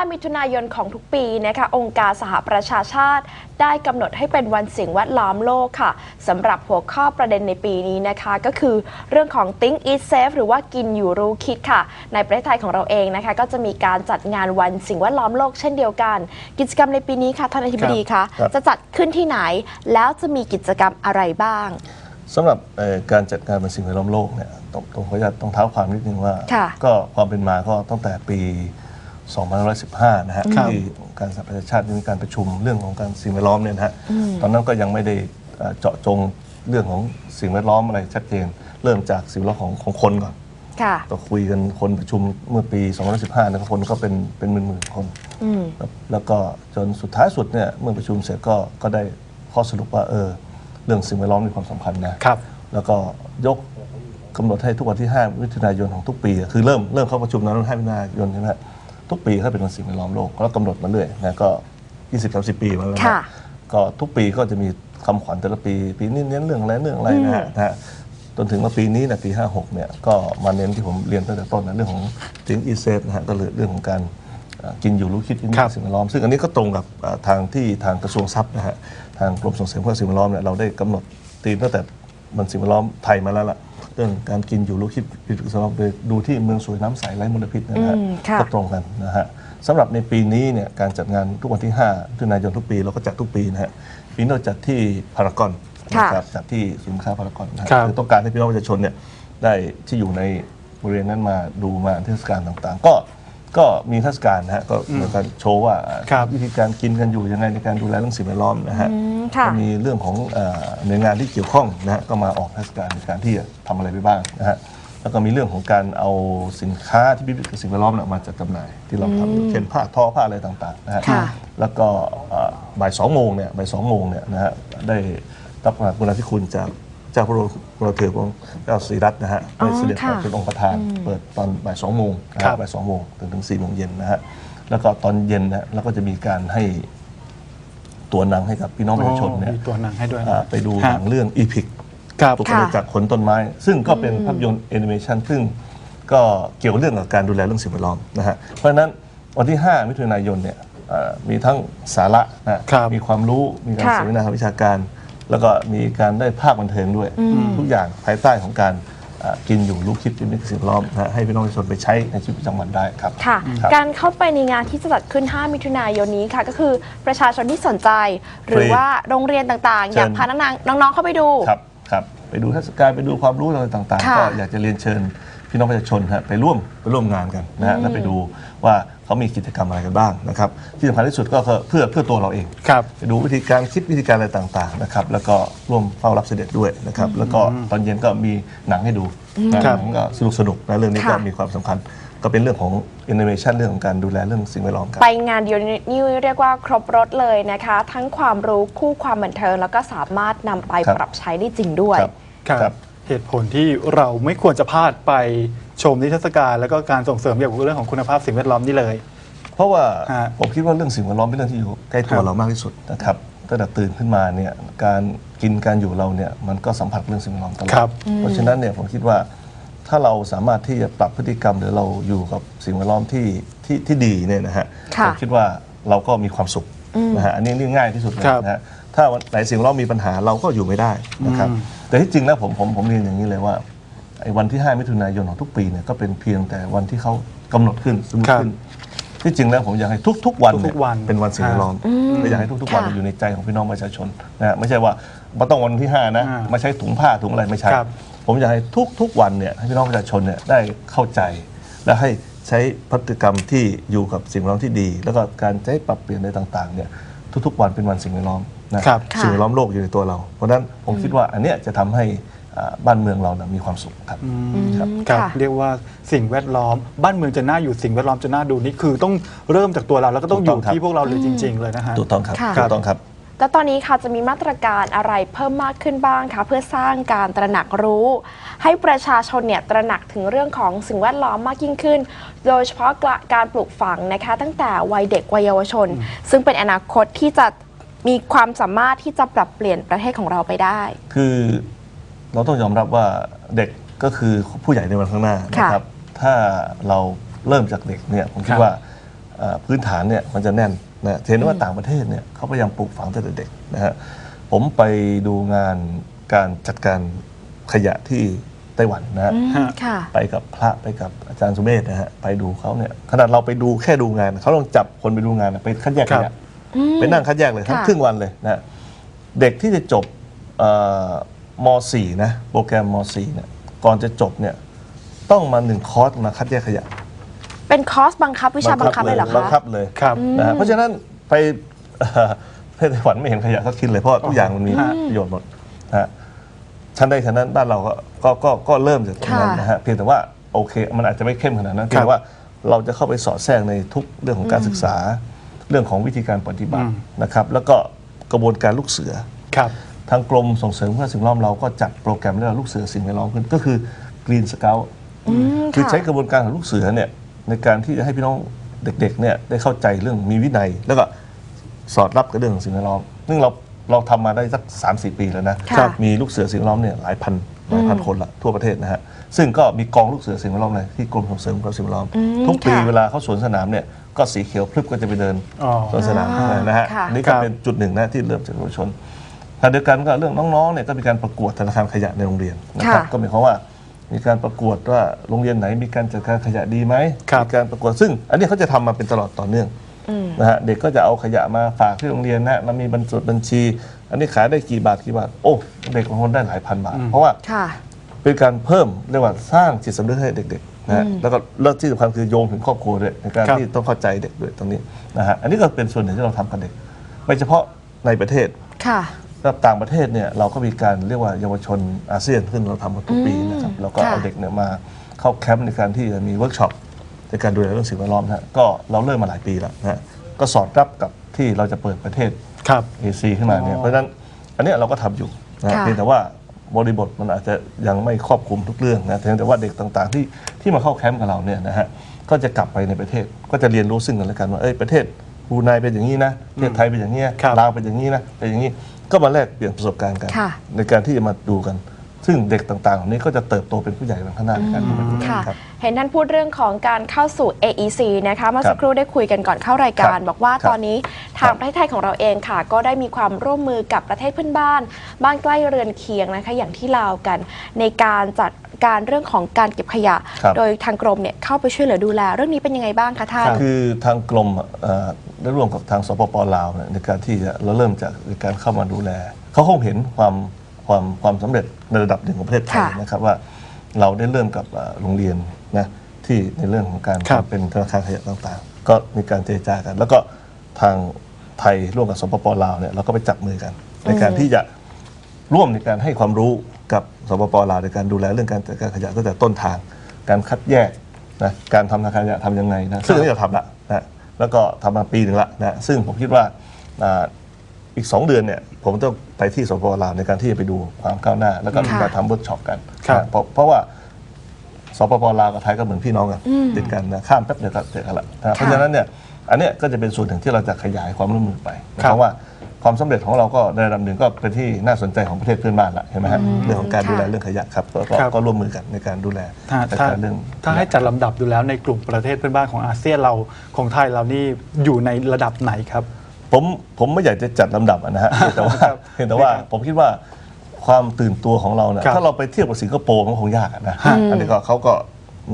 5 มิถุนายนของทุกปีนะคะองค์การสหประชาชาติ ได้กำหนดให้เป็นวันสิ่งแวดล้อมโลกค่ะสำหรับหัวข้อประเด็นในปีนี้นะคะ ก็คือเรื่องของ Think Eat Safe หรือว่ากินอยู่รู้คิดค่ะ ในประเทศไทยของเราเองนะคะ ก็จะมีการจัดงานวันสิ่งแวดล้อมโลกเช่นเดียวกัน กิจกรรมในปีนี้ค่ะท่านอธิบดีคะครับจะจัดขึ้นที่ไหน แล้วจะมีกิจกรรมอะไรบ้างสำหรับเอ่อการจัดการเป็นสิ่งแวดล้อมโลกเนี่ยต้องต้องขออนุญาตต้องเท้าความนิดนึงว่าค่ะก็ความเป็นมาก็ตั้งแต่ปี 2515 นะฮะครับที่องค์การสหประชาชาติได้มีการประชุมเรื่องของการสิ่งแวดล้อมเนี่ยนะฮะตอนนั้นก็ยังไม่ได้เอ่อเจาะจงเรื่องของสิ่งแวดล้อมอะไรชัดเจน เริ่มจากสิ่งแวดล้อมของของคนก่อนค่ะก็คุยกันคนประชุมเมื่อปี2515 นะครับคนก็เป็นเป็นหมื่นๆคนอืมครับแล้วก็จนสุดท้ายสุดเนี่ยเมื่อประชุมเสร็จก็ก็ได้ข้อสรุปว่าเออเรื่องสิ่งแวดล้อมมีความสำคัญนะครับ แล้วก็ยกกำหนดให้ทุกวันที่ 5 มิถุนายนของทุกปีอะคือเริ่มเริ่มเข้าประชุมนั้น5มิถุนายนใช่ไหมฮะ ทุกปีเขาเป็นวันสิ่งแวดล้อมโลกแล้วกำหนดมาเรื่อยนะก็ 20-30 ปีมาแล้วนะค่ะ ก็ทุกปีก็จะมีคำขวัญแต่ละปี ปีนี้เน้นเรื่องอะไรเรื่องอะไรนะฮะนะฮะจนถึงมาปีนี้เนะปี 56เนี่ยก็มาเน้นที่ผมเรียนตั้งแต่ต้นนะเรื่องของ Think Eat Safe นะฮะก็เลยเรื่องของการเอ่อกินอยู่รู้คิดกินครับ สิ่งแวดล้อม ซึ่งอันนี้ก็ตรงกับเอ่อทางที่ทางกระทรวงทรัพย์นะฮะทางกรมส่งเสริมเพื่อสิ่งแวดล้อมเนี่ยเราได้กำหนดธีมตั้งแต่มันสิ่งแวดล้อมไทยมาแล้วล่ะเรื่องการกินอยู่รู้คิดกินสิ่งแวดล้อมโดยดูที่เมืองสวยน้ำใสไร้มลพิษนะฮะอืมค่ะ ก็ตรงกันนะฮะสำหรับในปีนี้เนี่ยการจัดงานทุกวันที่5มิถุนายนทุกปีเราก็จัดทุกปีนะฮะปีนี้เราจัดที่พารากอนค่ะนะครับจัดที่ศูนย์ค้าพารากอนนะฮะครับ คือต้องการให้พี่น้องประชาชนเนี่ยได้ที่อยู่ในบริเวณนั้นมาดูมาเทศกาลต่างๆ ก็ก็มีเทศกาลนะฮะก็เหมือนกันโชว์ว่า ครับ วิธีการกินกันอยู่ยังไงในการดูแลเรื่องสิ่งแวดล้อมนะฮะ อืมค่ะ ก็มีเรื่องของเอ่อหน่วยงานที่เกี่ยวข้องนะฮะก็มาออกเทศกาลในการที่จะทำอะไรไปบ้างนะฮะแล้วก็มีเรื่องของการเอาสินค้าที่พิพิธกับสิ่งแวดล้อมเนี่ยมาจัดจำหน่ายที่เราทำอยู่เช่นผ้าทอผ้าอะไรต่างๆนะฮะค่ะ แล้วก็เอ่อบ่ายสองโมงเนี่ยบ่ายสองโมงเนี่ยนะฮะได้รับการกรุณาธิคุณจากเจ้าพระบรมเธอของเจ้าศรีรัตน์นะฮะอ๋อได้เสด็จมาค่ะเป็นองค์ประธาน เปิดตอนบ่ายสองโมงนะครัฮะบ บ่ายสองโมงถึงถึงสี่โมงเย็นนะฮะแล้วก็ตอนเย็นนะเราก็จะมีการให้ ตัวหนังให้กับพี่น้องประชาชนเนี่ยมีตัวหนังให้ด้วยนะอ่าไปดูหนังเรื่องอีพิกครับตุกนจากขนต้นไม้ ซึ่งก็เป็นภาพยนตร์แอนิเมชันซึ่งก็เกี่ยวกับเรื่องกับการดูแลเรื่องสิ่งแวดล้อมนะฮะเพราะฉะนั้นวันที่ 5 มิถุนายนเนี่ยเอ่อมีทั้งสาระนะฮะครับ มีความรู้มีการค่ะ เสวนาทางวิชาการ แล้วก็มีการได้ภาคบันเทิงด้วย ทุกอย่างภายใต้ของการอ่า กินอยู่รู้คิดเป็นมิตรสิ่งแวดล้อมนะฮะให้พี่น้องประชาชนไปใช้ในชีวิตประจำวันได้ครับค่ะ ครับ การเข้าไปในงานที่จะจัดขึ้น 5 มิถุนายนนี้ค่ะ ก็คือประชาชนที่สนใจ หรือฟรีว่าโรงเรียนต่างๆเชิญอยากพาน้องๆน้องๆเข้าไปดู ครับครับไปดูเทศกาลไปดูความรู้อะไรต่างค่ะๆก็อยากจะเรียนเชิญพี่น้องประชาชนฮะไปร่วมไปร่วมงานกันนะฮะแล้วไปดูว่า เขามีกิจกรรมอะไรกันบ้างนะครับ ที่สำคัญที่สุดก็คือเพื่อเพื่อตัวเราเองครับไปดูวิธีการคิดวิธีการอะไรต่างๆนะครับแล้วก็ร่วมเฝ้ารับเสด็จด้วยนะครับแล้วก็ตอนเย็นก็มีหนังให้ดูนะครับหนังก็สนุกสนุกๆนะเรื่องนี้ก็ค่ะมีความสำคัญก็เป็นเรื่องของอินโนเวชันเรื่องของการดูแลเรื่องสิ่งแวดล้อมครับไปงานเดียวนี้เรียกว่าครบรถเลยนะคะ ทั้งความรู้คู่ความบันเทิงแล้วก็สามารถนำไปครับปรับใช้ได้จริงด้วยครับครับ เหตุผลที่เราไม่ควรจะพลาดไปชมนิทรรศการแล้วก็การส่งเสริมเกี่ยวกับเรื่องของคุณภาพสิ่งแวดล้อมนี่เลย เพราะว่าฮะผมคิดว่าเรื่องสิ่งแวดล้อมเป็นเรื่องที่อยู่ใกล้ตัควรับ เรามากที่สุดนะครับตั้งแต่ตื่นขึ้นมาเนี่ยการกินการอยู่เราเนี่ยมันก็สัมผัสเรื่องสิ่งแวดล้อมตลอดครับ เพราะฉะนั้นเนี่ยผมคิดว่าถ้าเราสามารถที่จะปรับพฤติกรรมหรือเราอยู่กับสิ่งแวดล้อมที่ที่ที่ดีเนี่ยนะฮะค่ะ ผมคิดว่าเราก็มีความสุขนะฮะอันนี้นี่ง่ายที่สุดเลยครับ นะฮะ ถ้าวันไหนสิ่งแวดล้อมมีปัญหาเราก็อยู่ไม่ได้นะครับอืมแต่ที่จริงแล้วผมผมผมเรียนอย่างนี้เลยว่าไอ้วันที่ 5 มิถุนายนของทุกปีเนี่ยก็เป็นเพียงแต่วันที่เขากำหนดขึ้นสมมติครับขึ้น ที่จริงแล้วผมอยากให้ทุก ๆ วันเยทุกๆวันเป็นวันสิ่งแวดล้อมและอยากให้ทุกๆ วันค่ะ อยู่ในใจของพี่น้องประชาชนนะฮะไม่ใช่ว่าไม่ต้องวันที่ 5 นะอ่ามาใช้ถุงผ้าถุงอะไรไม่ใช่ ครับ ผมอยากให้ทุกๆวันเนี่ยให้พี่น้องประชาชนเนี่ยได้เข้าใจ และให้ใช้พฤติกรรมที่อยู่กับสิ่งแวดล้อมที่ดี แล้วก็การใช้ปรับเปลี่ยนในต่างๆเนี่ยทุกๆ วันเป็นวันสิ่งแวดล้อม นะครับสิ่งแวดล้อมโลกอยู่ในตัวเรา เพราะฉะนั้นผมคิดว่าอันเนี้ยจะทำให้อ่าบ้านเมืองเรานะมีความสุขครับ ครับ ครับ ค่ะ เรียกว่าสิ่งแวดล้อม บ้านเมืองจะน่าอยู่สิ่งแวดล้อมจะน่าดูนี่คือต้องเริ่มจากตัวเราแล้วก็ต้องอถูยู่กต้องครับ ที่พวกเราเลยจริง ๆ เลยนะฮะ ถูกต้องครับค่ะ ถูกต้องครับ แล้วตอนนี้ค่ะจะมีมาตรการอะไรเพิ่มมากขึ้นบ้างคะเพื่อสร้างการตระหนักรู้ ให้ประชาชนเนี่ยตระหนักถึงเรื่องของสิ่งแวดล้อมมากยิ่งขึ้น โดยเฉพาะการปลูกฝังนะคะ ตั้งแต่วัยเด็กวัยเยาวชน ซึ่งเป็นอนาคตที่จะ มีความสามารถที่จะปรับเปลี่ยนประเทศของเราไปได้ คือเราต้องยอมรับว่าเด็กก็คือผู้ใหญ่ในวันข้างหน้าค่ะนะครับ ถ้าเราเริ่มจากเด็กเนี่ยผมคิคดรับว่าอ่าพื้นฐานเนี่ยมันจะแน่นนะเห็นว่าต่างประเทศเนี่ยเขาพยายามปลูกฝังตั้งแต่เด็กนะฮะผมไปดูงานการจัดการขยะที่ไต้หวันนะฮะอืมฮะค่ะไปกับพระไปกับอาจารย์สุเมธนะฮะไปดูเขาเนี่ยขนาดเราไปดูแค่ดูงานเขาต้องจับคนไปดูงานนะไปคัดแยกขยะอืม ไปนั่งคัดแยกเลยทั้งค่ะครึ่งวันเลยนะเด็กที่จะจบเอ่อม .4 นะโปรแกรมม .4 เนี่ยก่อนจะจบเนี่ยต้องมาหนึ่งคอร์สมาคัดแยกขยะ เป็นคอร์สบังคับวิชาบังคับเลยเหรอบังคะคับเลยครับนะฮะเพราะฉะนั้นไปเอ่อประเทศไต้หวันไม่เห็นขยะสักชิ้นเลยเพราะทุกอย่างมันมีฮะประโยชน์หมดนะฮะชั้นใดชั้นนั้นบ้านเราก็ก็ก็ก็เริ่มจากตรงนั้นค่ะนะฮะเพียงแต่ว่าโอเค มันอาจจะไม่เข้มขนาดนั้นเพียงครับแต่ว่าเราจะเข้าไปสอดแทรกในทุกเรื่องของการศึกษา เรื่องของวิธีการปฏิบัติอืมนะครับ แล้วก็กระบวนการลูกเสือครับทางกรมส่งเสริมเพื่อสิ่งแวดล้อมเราก็จัดโปรแกรมเรื่องลูกเสือสิ่งแวดล้อมขึ้นก็คือ Green Scout อืมคือค่ะใช้กระบวนการของลูกเสือเนี่ยในการที่จะให้พี่น้องเด็กๆเนี่ยได้เข้าใจเรื่องมีวินัย แล้วก็สอดรับกับเรื่องของสิ่งแวดล้อมซึ่งเราเราทำมาได้สัก 3 4 ปีแล้วนะค่ะมีลูกเสือสิ่งแวดล้อมเนี่ยหลายพันหลายพันคนละทั่วประเทศนะฮะซึ่งก็มีกองลูกเสือสิ่งแวดล้อมเลยที่กรมส่งเสริมกับสิ่งแวดล้อมอืมทุกปีค่ะเวลาเขาสวนสนามเนี่ย ก็สีเขียวพลึบก็จะไปเดินอ๋อ สวนสนามอ่านะฮะค่ะอันนี่คก็รับเป็นจุดหนึ่งนะที่เริ่มจากเยาวชนขณะเดียวกันก็เรื่องน้องๆเนี่ยก็มีการประกวดธนาคารขยะในโรงเรียนนะครับค่ะก็หมายความว่ามีการประกวดว่าโรงเรียนไหนมีการจัดการขยะดีไหมครับ มีการประกวดซึ่ง อันนี้เขาจะทำมาเป็นตลอดต่อเนื่อง อืม นะฮะเด็กก็จะเอาขยะมาฝากที่โรงเรียนนะแล้วมีบรรจุบัญชี อันนี้ขายได้กี่บาทกี่บาท โอ้เด็กบางคนได้หลายพันบาท เพราะว่าค่ะ เป็นการเพิ่มเรียกว่าสร้างจิตสำนึกให้เด็กๆ นะฮะแล้วก็เลิศที่สำคัญคือโยงถึงครอบครัวด้วยในการครับ ที่ต้องเข้าใจเด็กด้วยตรงนี้นะฮะอันนี้ก็เป็นส่วนหนึ่งที่เราทำกับเด็กไม่เฉพาะในประเทศ ค่ะ แล้วต่างประเทศเนี่ยเราก็มีการเรียกว่าเยาวชนอาเซียนซึ่งเราทำมาทุกปีนะครับแล้วก็ค่ะเอาเด็กเนี่ยมาเข้าแคมป์ในการที่จะมีเวิร์กช็อปในการดูแลเรื่องสิ่งแวดล้อมนะฮะก็เราเริ่มมาหลายปีแล้วนะฮะก็สอดรับกับที่เราจะเปิดประเทศ ครับ AC ขึ้นมาเนี่ยอ๋อเพราะฉะนั้นอันเนี้ยเราก็ทำอยู่นะค่ะ เพียงแต่ว่า บริบทมันอาจจะยังไม่ครอบคลุมทุกเรื่องนะเพียงแต่ว่าเด็กต่างๆ ที่ที่มาเข้าแคมป์กับเราเนี่ยนะฮะก็จะกลับไปในประเทศก็จะเรียนรู้ซึ่งกันและกันว่าเอ้ยประเทศบรูไนเป็นอย่างนี้นะประเทศไทยเป็นอย่างนี้นะครับลาวเป็นอย่างนี้นะเป็นอย่างนี้ก็มาแลกเปลี่ยนประสบการณ์กัน ค่ะ ในการที่จะมาดูกัน ซึ่งเด็กต่างๆเหล่านี้ก็จะเติบโตเป็นผู้ใหญ่ในข้างหน้าในการที่มาดูแลค่ะ ครับ เห็นท่านพูดเรื่องของการเข้าสู่ AEC นะคะเมื่อสักครับครู่ได้คุยกันก่อนเข้ารายการ ครับบอกว่าครับตอนนี้ทางประเทศไทยของเราเองค่ะ ก็ได้มีความร่วมมือกับประเทศเพื่อนบ้าน บ้านใกล้เรือนเคียงนะคะอย่างที่ลาวกัน ในการจัดการเรื่องของการเก็บขยะ ครับ โดยทางกรมเนี่ยเข้าไปช่วยเหลือดูแล เรื่องนี้เป็นยังไงบ้างคะท่าน คือทางกรมเอ่อได้ร่วมกับทางสปปลาวเนี่ยในการที่จะเราเริ่มจากการเข้ามาดูแล เขาคงเห็นความ ความความสำเร็จในระดับหนึ่งของประเทศไทยค่ะ นะครับว่าเราได้เริ่มกับเอ่อโรงเรียนนะที่ในเรื่องของการครับ เป็นธนาคารขยะต่างๆ ก็มีการเจรจากัน แล้วก็ทางไทยร่วมกับสปปลาวเนี่ยเราก็ไปจับมือกัน ในการที่จะร่วมในการให้ความรู้กับสปปลาวในการดูแลเรื่องการจัดการขยะตั้งแต่ต้นทาง การคัดแยกนะการทำธนาคารขยะทำยังไงนะซึ่งอันนี้เราทำละนะแล้วก็ทำมาปีหนึ่งละนะซึ่งผมคิดว่าอ่า อีก 2 เดือนเนี่ยผมต้องไปที่สปปลาวในการที่จะไปดูความก้าวหน้า แล้วก็มีการทำเวิร์กช็อปกันครับนะเพราะเพราะว่าสปปลาวกับไทยก็เหมือนพี่น้องกันติดกันนะข้ามแป๊บเดียวก็เจอกันละนะเพราะฉะนั้นเนี่ยอันเนี้ยก็จะเป็นส่วนหนึ่งที่เราจะขยายความร่วมมือไปนะครัเพบราะว่าความสำเร็จของเราก็ในระดับหนึ่งก็เป็นที่น่าสนใจของประเทศเพื่อนบ้านละเห็นไหมฮะเรื่องของการค่ะดูแลเรื่องขยะครับก็ก็ครับก็ร่วมมือกันในการดูแลถ้าจัดถ้าการเรื่องถ้าให้จัดลำดับดูแล้วในกลุ่มประเทศเพื่อนบ้านของอาเซียนเราของไทยเรานี่อยู่ในระดับไหนครับ ผมผมไม่อยากจะจัดลำดับอะนะฮะเพียงแต่ว่าครับเพียงแต่ว่าผมคิดว่าความตื่นตัวของเราเนี่ยครับถ้าเราไปเทียบกับสิงคโปร์มันคงยากอะนะฮะอันนี้ก็เขาก็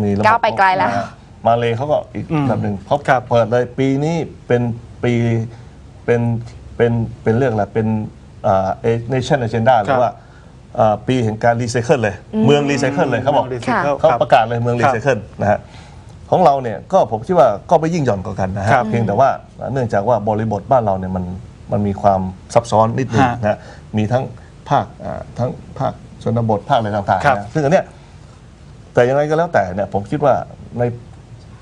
มีระบบก้าวไปไกลแล้วมามาเลยเขาก็อีกอืมระดับหนึ่งเขาครับ เปิดเลยปีนี้เป็นปีเป็นเป็นเป็นเรื่องอะไรเป็นเนชั่น a เ e นดาหรือว่าอ่าปีแห่งการรีไซเคิลเลย เมืองรีไซเคิลเลยเขาบอก รีไซเคิล เขาครับประกาศเลยเมืองรีครับไซเคิลนะฮะ ของเราเนี่ยก็ผมคิดว่าก็ไม่ยิ่งหย่อนกว่ากันนะฮะครับเพียงแต่ว่าเนื่องจากว่าบริบทบ้านเราเนี่ยมันมันมีความซับซ้อนนิดนึงฮะนะฮะมีทั้งภาคอ่าทั้งภาคชนบทภาคอะไรต่างครับๆนะซึ่งอันเนี้ยแต่ยังไงก็แล้วแต่เนี่ยผมคิดว่าใน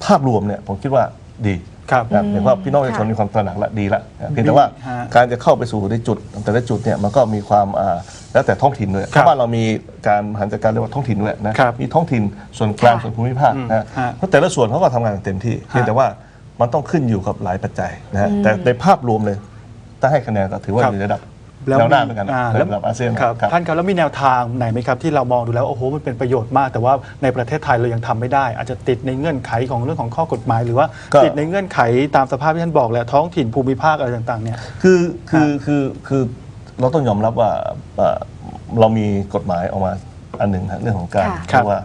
ภาพรวมเนี่ยผมคิดว่าดี ครับนะเห็นว่าพี่น้องประชาชนค่ะมีความตระหนักและดีละนะเพียงแต่ว่าฮะการจะเข้าไปสู่ในจุด แต่ละจุดเนี่ยมันก็มีความอ่าแล้วแต่ท้องถิ่นด้วยเพครับราะว่าเรามีการบริหารจัดการเรียกว่าท้องถิ่นด้วยนะครับมีท้องถิ่นส่วนกลางค่ะ ส่วนภูมิภาคอืมนะฮะเพราะแต่ละส่วนเขาก็ทำงานอย่างเต็มที่เพียงแต่ว่ามันต้องขึ้นอยู่กับหลายปัจจัยนะฮะแต่ในภาพรวมเลยถ้าให้คะแนนก็ถือว่าครับ อยู่ในระดับ แนวหน้าเหมือนกันอ่าในระดับอาเซียนครับครับ ท่านครับแล้วมีแนวทางไหนไหมครับที่เรามองดูแล้วโอ้โหมันเป็นประโยชน์มาก แต่ว่าในประเทศไทยเรายังทำไม่ได้ อาจจะติดในเงื่อนไขของเรื่องของข้อกฎหมาย หรือว่าก็ ติดในเงื่อนไขตามสภาพที่ท่านบอกแหละท้องถิ่นภูมิภาคอะไรต่างๆเนี่ย คือคือคือคือเราต้องยอมรับว่าเอ่อเรามีกฎหมายออกมาอันหนึ่งนะเรื่องของการค่ะครัเรีบยกว่า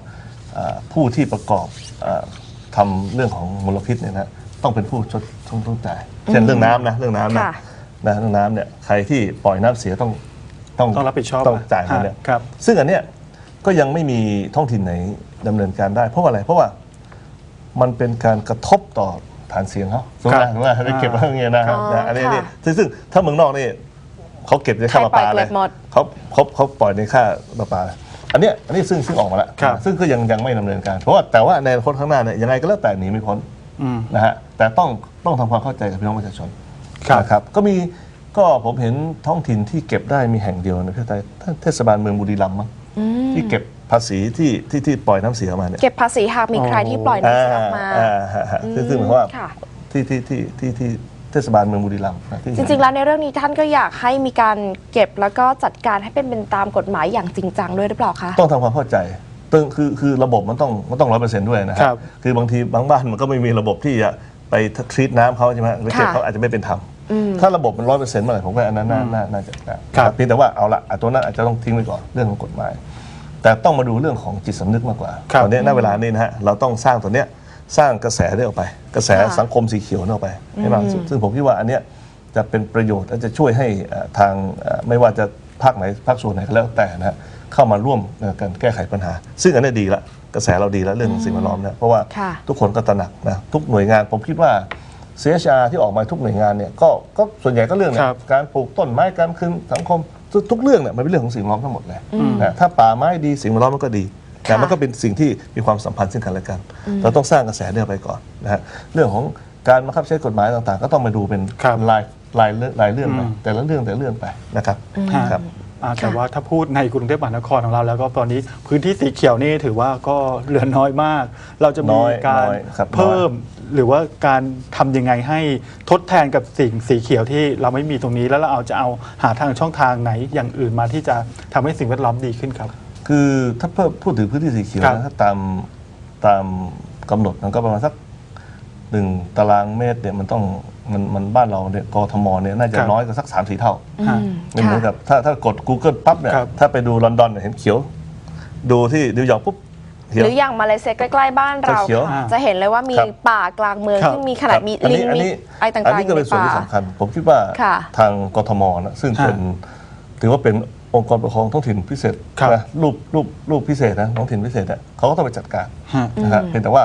เอ่อผู้ที่ประกอบเอ่อทำเรื่องของมลพิษเนี่ยนะต้องเป็นผู้ชดต้องต้องจ่ายเช่นเรื่องน้ำนะเรื่องน้ำนะค่ะ นะเรื่องน้ำเนี่ยใครที่ปล่อยน้ำเสียต้องต้องต้องรับผิดชอบต้องจ่ายมาเนี่ยครับ ซึ่งอันเนี้ยก็ยังไม่มีท้องถิ่นไหนดำเนินการได้ เพราะว่าอะไร เพราะว่ามันเป็นการกระทบต่อฐานเสียงเขาสมมติครับนะสมมติว่าเขาเก็บไว้อย่างเงี้ยนะครับอ๋อนะอันนี้ค่ะนี่ซึ่งซึ่งถ้าเมืองนอกนี่เขาเก็บในค่าประปาใครปล่อยเลยเก็บหมดเขาเขาเขาปล่อยในค่าประปา อันเนี้ยอันนี้ซึ่งซึ่งออกมาแล้วครับซึ่งก็ยังยังไม่ดำเนินการ เพราะว่าแต่ว่าในอนาคตข้างหน้าเนี่ยยังไงก็แล้วแต่หนีไม่พ้นอืมนะฮะแต่ต้องต้องทำความเข้าใจกับพี่น้องประชาชน ครับนะครับก็มีก็ผมเห็นท้องถิ่นที่เก็บได้มีแห่งเดียวในประเทศไทยเทศบาลเมืองบุรีรัมย์มั้งที่เก็บภาษีที่ที่ที่ปล่อยน้ำเสียออกมาเนี่ยเก็บภาษีหากมีใครที่ปล่อยน้ำเสียออกมาอ่าฮะฮะซึ่งซึ่งหมายความว่าค่ะ ที่ที่ที่ที่ที่เทศบาลเมืองบุรีรัมย์นะที่จริงๆ แล้วในเรื่องนี้ท่านก็อยากให้มีการเก็บแล้วก็จัดการให้เป็นเป็นตามกฎหมายอย่างจริงจังด้วยหรือเปล่าคะ ต้องทำความเข้าใจตึงคือคือระบบมันต้องมันต้องร้อยเปอร์เซ็นต์ด้วยนะฮะครับ คือบางทีบางบ้านมันก็ไม่มีระบบที่จะ ไปทรีตน้ำเขาใช่ไหมหรือเก็บค่ะเขาอาจจะไม่เป็นธรรมถ้าระบบมันร้อยเปอร์เซ็นต์เมื่อไหร่ผมว่าอันนั้นน่าน่าน่าจะได้ครับเพียงแต่ว่าเอาละอะตัวนั้นอาจจะต้องทิ้งไว้ก่อนเรื่องของกฎหมาย แต่ต้องมาดูเรื่องของจิตสำนึกมากกว่าครับตอนนี้ณเวลานี้นะฮะเราต้องสร้างตัวเนี้ยสร้างกระแสนี้ออกไป กระแสค่ะสังคมสีเขียวนี้ออกไปให้มากที่สุดซึ่งผมคิดว่าอันเนี้ยจะเป็นประโยชน์และจะช่วยให้เอ่อทางเอ่อไม่ว่าจะภาคไหนภาคส่วนไหนก็แล้วแต่นะฮะ เข้ามาร่วมในการแก้ไขปัญหา ซึ่งอันนี้ดีละกระแสเราดีแล้วเรื่องสิ่งแวดล้อมเนี่ยเพราะว่าค่ะทุกคนก็ตระหนักนะทุกหน่วยงานผมคิดว่า CHR ที่ออกมาทุกหน่วยงานเนี่ยก็ก็ส่วนใหญ่ก็เรื่องเนี่คยรับการปลูกต้นไม้การคืนสังคมทุกทุกเรื่องเนี่ยมันเป็นเรื่องของสิ่งแวดล้อมทั้งหมดเลยนะถ้าป่าไม้ดีสิ่งแวดล้อมมันก็ดีแต่มันก็เป็นสิ่งที่มีความสัมพันธ์ซึ่งกันและกัน เราต้องสร้างกระแสเนี่ยไปก่อนนะฮะเรื่องของการบังคับใช้กฎหมายต่างๆ ก็ต้องมาดูเป็นครับรายรายเรื่องรายเรื่องไปอืมแต่ละเรื่องแต่ละเรื่องไปนะครับครับ อ่าแต่ว่าถ้าพูดในกรุงเทพมหานครของเรา แล้วก็ตอนนี้พื้นที่สีเขียวนี่ถือว่าก็เหลือน้อยมาก เราจะมีน้อยการน้อยครับเพิ่ม หรือว่าการทำยังไงให้ทดแทนกับสิ่งสีเขียวที่เราไม่มีตรงนี้ แล้วเราเอาจะเอาหาทางช่องทางไหนอย่างอื่นมาที่จะทำให้สิ่งแวดล้อมดีขึ้นครับ คือถ้าเพิ่มพูดถึงพื้นที่สีเขียวครับ นะถ้าตามตามกำหนดมันก็ประมาณสักหนึ่งตารางเมตรเนี่ยมันต้อง มันมันบ้านเราเนี่ยกทมเนี่ยน่าจะครับน้อยกว่าสักสามสี่เท่าฮะไม่เหมือนกับถ้าถ้ากด Google ปั๊บเนี่ยครับ ถ้าไปดูลอนดอนเนี่ยเห็นเขียว ดูที่นิวยอร์กปุ๊บเขียวหรืออย่างมาเลเซียใกล้ ๆ บ้านเราเขียวค่ะจะเห็นเลยว่ามีครับ ป่ากลางเมืองครับ ที่มีขนาดมีอันลินี้งอันมีนี้อะไรต่างๆอันนี้ก็เป็นส่วนที่ใป่า สำคัญ ผมคิดว่าค่ะทางกทมนะซึ่งเป็นถือว่าเป็นองค์กรปกครองท้องถิ่นพิเศษครับ นะรูปรูปรูปพิเศษนะท้องถิ่นพิเศษเนี่ยเขาก็ต้องไปจัดการฮะ นะฮะเพียงแต่ว่า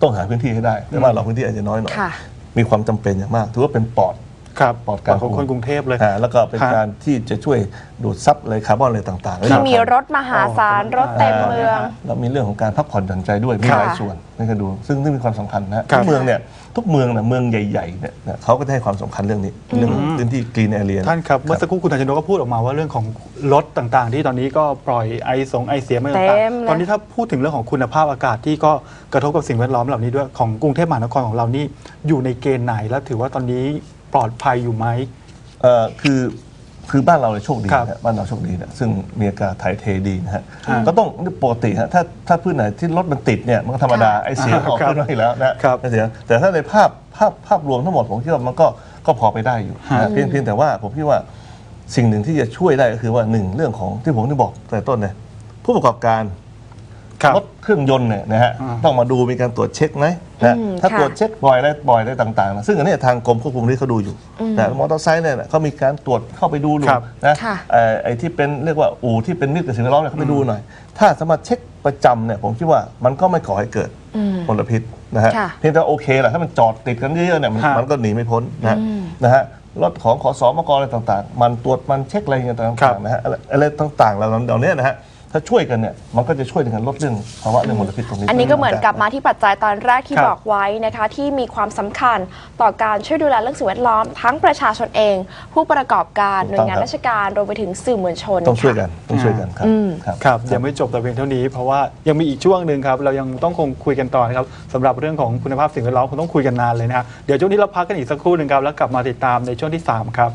ต้องหาพื้นที่ให้ได้แต่ว่าเราพื้นที่อาจจะน้อยหน่อยค่ะ มีความจำเป็นอย่างมากถือว่าเป็นปอด ครับปลอดการของคนกรุงเทพเลยอ่าแล้วก็เป็นฮะการที่จะช่วยดูดซับอะไรคาร์บอนอะไรต่างๆที่มีแล้วรถมหาศาลอ๋อรถเต็มเมืองแล้วมีเรื่องของการพักผ่อนหย่อนใจด้วยมีค่ะหลายส่วนนี่ก็ดู ซึ่งนี่มีความสำคัญนะครัทุบกเมืองเนี่ยทุกเมืองเนี่ยเมืองใหญ่ๆเนี่ยนะเขาก็จะให้ความสำคัญเรื่องนี้เรื่องพื้นที่กรีนแอเรียท่านครับ เมื่อสักครู่คุณธัญญนก็พูดออกมาว่าเรื่องของรถต่างๆ ที่ตอนนี้ก็ปล่อยไอสงไอเสียมาเต็ต่างมเลยๆตอนนี้ถ้าพูดถึงเรื่องของคุณภาพอากาศที่ก็กระทบกับสิ่งแวดล้อมเหล่านี้ด้วยของกรุงเทพมหานครของเรานี่อยู่ในเกณฑ์ไหนแล้วถือว่าตอนนี้ป ลอดภัยอยู่ไหม เอ่อคือคือบ้านเราเนี่ยโชคดีครับนะบ้านเราโชคดีนะซึ่งมีอากาศถ่ายเทดีนะฮะฮะก็ต้องปกติฮะถ้าถ้าพื้นไหนที่รถมันติดเนี่ยมันก็ธรรมดาค่ะไอเสียงออกครับขึ้นมาอยู่แล้วนะครับไอเสียงแต่ถ้าในภาพภาพภาพรวมทั้งหมดผมคิดว่ามันก็ก็พอไปได้อยู่นะฮะเพียงเพียงแต่ว่าผมคิดว่าสิ่งหนึ่งที่จะช่วยได้ก็คือว่าหนึ่งเรื่องของที่ผมได้บอกแต่ต้นเนี่ยผู้ประกอบการ ครับรถเครื่องยนต์เนี่ยนะฮะอ่า ต้องมาดูมีการตรวจเช็คไหมนะอืมถ้าค่ะตรวจเช็คบ่อยอะไรบ่อยอะไรต่างๆนะซึ่งอันเนี้ยทางกรมควบคุมนี่เขาดูอยู่นะมอเตอร์ไซค์เนี่ยนะเขามีการตรวจเข้าไปดูดูครับ นะค่ะ เอ่อไอ้ที่เป็นเรียกว่าอู่ที่เป็นมิตรกับสิ่งแวดล้อมเนี่ยเขาไปดูหน่อย ถ้าสามารถเช็คประจำเนี่ยผมคิดว่ามันก็ไม่ก่อให้เกิดมลพิษนะฮะค่ะเพียงแต่โอเคแหละถ้ามันจอดติดกันเยอะๆเนี่ยมันฮะมันก็หนีไม่พ้นนะฮะนะฮะรถของขอสอมกอะไรต่างๆ มันตรวจมันเช็คอะไรอย่างเงี้ยครัต่างบๆนะฮะอะไรอะไรต่างๆเหล่านั้นเหล่านี้นะฮะ ถ้าช่วยกันเนี่ยมันก็จะช่วยในการลดเรื่องภาวะเรื่องมลพิษตรงนี้อันนี้ก็เหมือนกับมาที่ปัจจัยตอนแรกที่ครับบอกไว้นะคะ ที่มีความสำคัญต่อการช่วยดูแลเรื่องสิ่งแวดล้อม ทั้งประชาชนเอง ผู้ประกอบการหน่วยงานราชการรวมไปถึงสื่อมวลชนต้องช่วยกัค่ะนต้องช่วยกันครับอืมครับครับยังไม่จบแต่เพียงเท่านี้ เพราะว่ายังมีอีกช่วงหนึ่งครับเรายังต้องคงคุยกันต่อนะครับสำหรับเรื่องของคุณภาพสิ่งแวดล้อมคงต้องคุยกันนานเลยนะครับเดี๋ยวช่วงนี้เราพักกันอีกสักครู่หนึ่งครับแล้วกลับมาติดตามในช่วงที่สามครับ